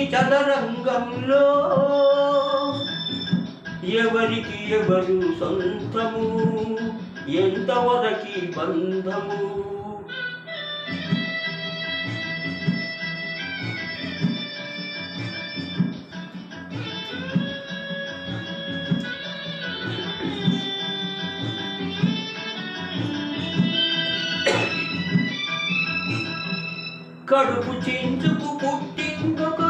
దేవుని చదరంగంలో ఎవరికి ఎవరు సొంతము? ఎంతవరకి బంధము? కడుపు చించుకు పుట్టిందొకరు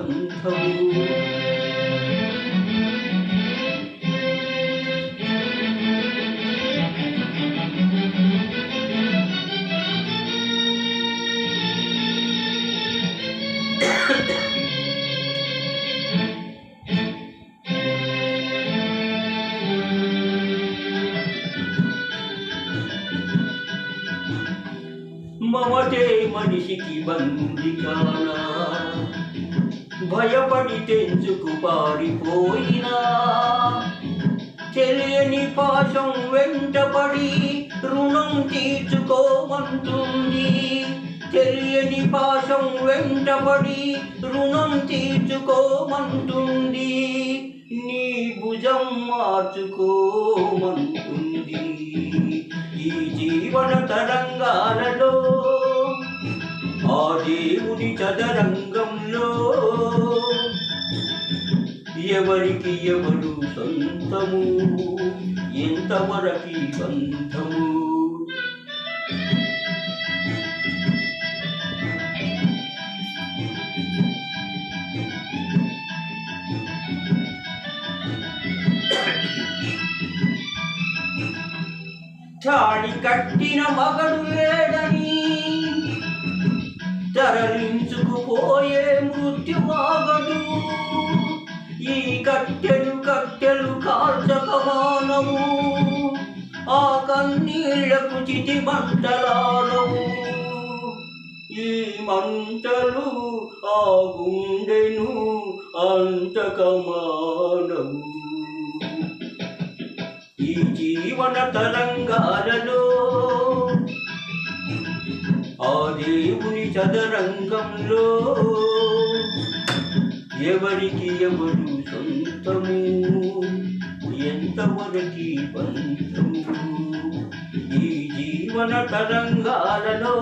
ఎంతవరకి బంధము మమతే మనిషికి బందికానా భయపడి తెంచుకు పారిపోయినా? తెలియని పాశం వెంటపడి రుణం తీర్చుకోమంటుంది. తెలియని పాశం వెంటపడి రుణం తీర్చుకోమంటుంది. నీ భుజం మార్చుకోమంటుంది. ఈ జీవన తరంగాలలో ఆ దేవుని చదరంగంలో ఎవరికి ఎవరు సొంతము? ఎంతవరకి బంధము? చాడి కట్టిన మగడు లేడని తరలించుకుపోయే మృత్యువాగడు కాల్చకమానము ఆ కన్నీళ్ళకు చితి మంటలానవు ఈ మంటలు ఆ గుండెను అంతకమానవు ఈ జీవన తరంగాలలో ఆ దేవుని చదరంగంలో ఎవరికి ఎవరు సొంతము? ఎంతవరకి బంధము ఈ జీవన తరంగాలలో